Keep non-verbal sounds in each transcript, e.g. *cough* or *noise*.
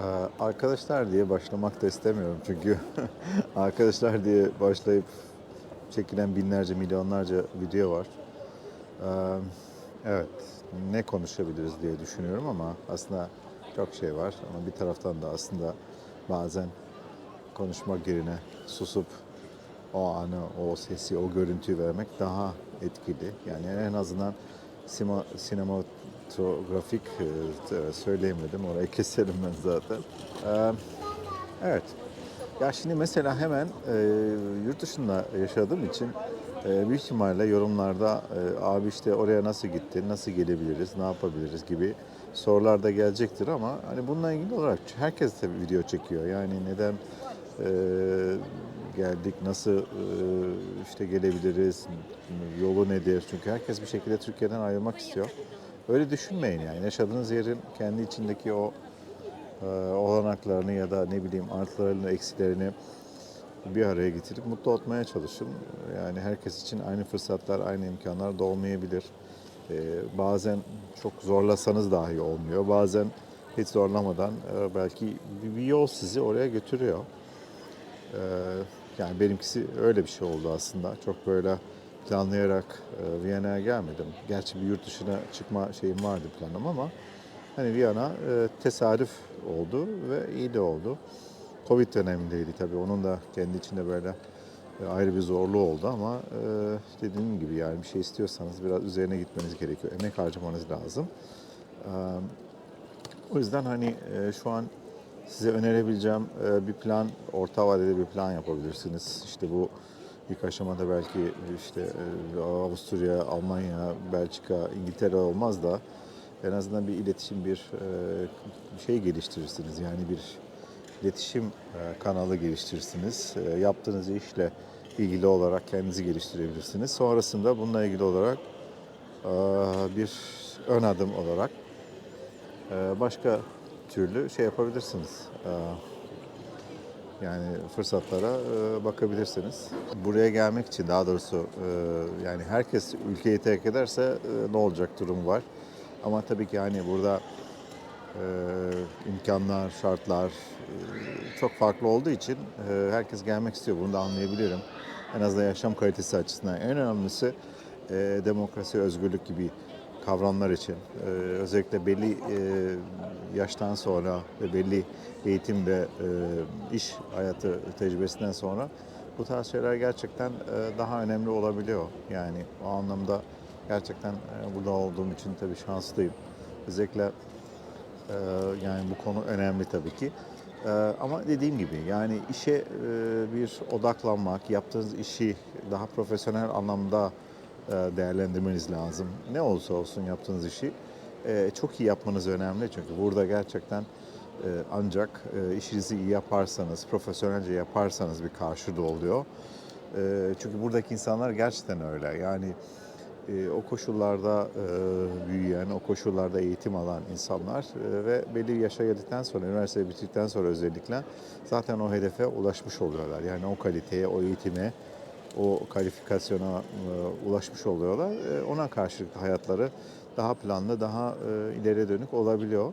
Ee, Arkadaşlar diye başlamak da istemiyorum çünkü *laughs* arkadaşlar diye başlayıp çekilen binlerce, milyonlarca video var. Ee, Evet, ne konuşabiliriz diye düşünüyorum ama aslında çok şey var ama bir taraftan da aslında bazen konuşmak yerine susup o anı, o sesi, o görüntüyü vermek daha etkili. Yani en azından sima, sinematografik e, söyleyemedim. Orayı keserim ben zaten. Evet. Ya şimdi mesela hemen e, yurt dışında yaşadığım için e, büyük ihtimalle yorumlarda abi işte oraya nasıl gitti, nasıl gelebiliriz, ne yapabiliriz gibi sorular da gelecektir ama hani bununla ilgili olarak herkes de video çekiyor. Yani neden e, geldik, nasıl e, işte gelebiliriz, yolu nedir? Çünkü herkes bir şekilde Türkiye'den ayrılmak istiyor. Öyle düşünmeyin yani. Yaşadığınız yerin kendi içindeki o e, olanaklarını ya da ne bileyim artılarını, eksilerini bir araya getirip mutlu olmaya çalışın. Yani herkes için aynı fırsatlar, aynı imkanlar da olmayabilir. E, bazen çok zorlasanız dahi olmuyor. Bazen hiç zorlamadan e, belki bir- yol sizi oraya götürüyor. E, yani benimkisi öyle bir şey oldu aslında. Çok böyle planlayarak e, Viyana'ya gelmedim. Gerçi bir yurt dışına çıkma şeyim vardı planım ama hani Viyana e, tesadüf oldu ve iyi de oldu. Covid dönemindeydi tabii. Onun da kendi içinde böyle e, ayrı bir zorluğu oldu ama e, dediğim gibi yani bir şey istiyorsanız biraz üzerine gitmeniz gerekiyor. Emek harcamanız lazım. E, o yüzden hani e, şu an size önerebileceğim e, bir plan, orta vadede bir plan yapabilirsiniz. İşte bu ilk aşamada belki işte e, Avusturya, Almanya, Belçika, İngiltere olmaz da en azından bir iletişim, bir e, şey geliştirirsiniz. Yani bir iletişim e, kanalı geliştirirsiniz. E, Yaptığınız işle ilgili olarak kendinizi geliştirebilirsiniz. Sonrasında bununla ilgili olarak e, bir ön adım olarak e, başka türlü şey yapabilirsiniz. Yani fırsatlara e, bakabilirsiniz. Buraya gelmek için daha doğrusu e, yani herkes ülkeyi terk ederse e, ne olacak durum var. Ama tabii ki hani burada imkanlar, şartlar çok farklı olduğu için herkes gelmek istiyor. Bunu da anlayabilirim. En azından yaşam kalitesi açısından. En önemlisi demokrasi, özgürlük gibi kavramlar için e, özellikle belli e, yaştan sonra ve belli eğitim ve e, iş hayatı tecrübesinden sonra bu tarz şeyler gerçekten e, daha önemli olabiliyor. Yani o anlamda gerçekten e, burada olduğum için tabii şanslıyım. Özellikle ee, yani bu konu önemli tabii ki. Ee, ama dediğim gibi yani işe e, bir odaklanmak, yaptığınız işi daha profesyonel anlamda e, değerlendirmeniz lazım. Ne olursa olsun yaptığınız işi e, çok iyi yapmanız önemli. Çünkü burada gerçekten e, ancak e, işinizi iyi yaparsanız, profesyonelce yaparsanız bir karşılığı oluyor. E, Çünkü buradaki insanlar gerçekten öyle. Yani e, o koşullarda e, büyüyen, o koşullarda eğitim alan insanlar e, ve belli yaşa geldikten sonra, üniversiteyi bitirdikten sonra özellikle zaten o hedefe ulaşmış oluyorlar. Yani o kaliteye, o eğitime, o kalifikasyona e, ulaşmış oluyorlar. E, ona karşılık hayatları daha planlı, daha e, ileriye dönük olabiliyor.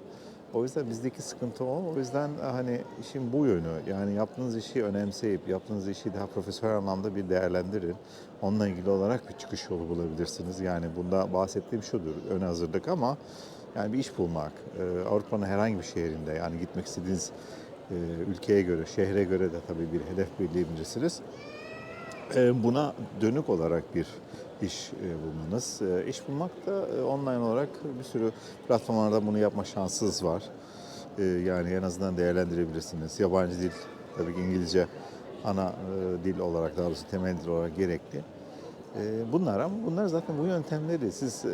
O yüzden bizdeki sıkıntı o. O yüzden e, hani işin bu yönü. Yani yaptığınız işi önemseyip yaptığınız işi daha profesyonel anlamda bir değerlendirin. Onunla ilgili olarak bir çıkış yolu bulabilirsiniz. Yani bunda bahsettiğim şudur. Ön hazırlık ama yani bir iş bulmak. e, Avrupa'nın herhangi bir şehrinde yani gitmek istediğiniz e, ülkeye göre, şehre göre de tabii bir hedef belirleyebilirsiniz. E, Buna dönük olarak bir iş e, bulmanız. E, İş bulmak da online olarak bir sürü platformlarda bunu yapma şansınız var. Yani en azından değerlendirebilirsiniz. Yabancı dil, tabii ki İngilizce ana dil olarak, daha doğrusu temel dil olarak gerekli. Bunlar ama bunlar zaten bu yöntemleri siz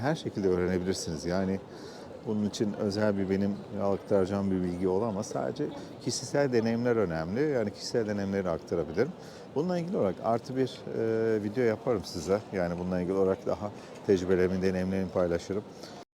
her şekilde öğrenebilirsiniz. Yani bunun için özel bir benim aktaracağım bir bilgi olamaz. Sadece kişisel deneyimler önemli. Yani kişisel deneyimleri aktarabilirim. Bununla ilgili olarak artı bir e, video yaparım size. Yani bununla ilgili olarak daha tecrübelerimi, deneyimlerimi paylaşırım.